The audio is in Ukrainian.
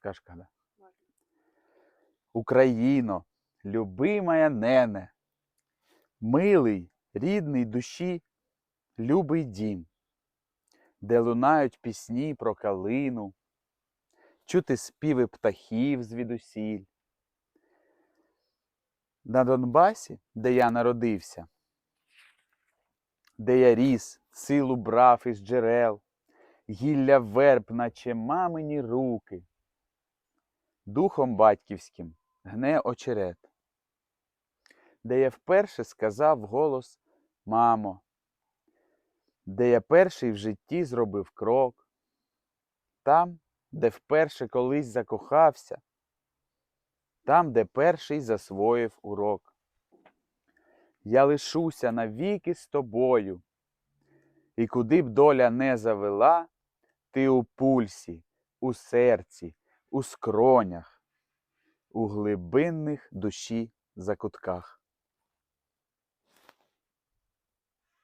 Скажеш, коли? Україно, любимая нене, милий, рідний душі, любий дім, де лунають пісні про калину, чути співи птахів звідусіль. На Донбасі, де я народився, де я ріс, силу брав із джерел, гілля верб, наче мамині руки, духом батьківським гне очерет, де я вперше сказав голос Мамо, де я перший в житті зробив крок, там, де вперше колись закохався, там, де перший засвоїв урок. Я лишуся навіки з тобою, і куди б доля не завела, ти у пульсі, у серці, у скронях, у глибинних душі закутках.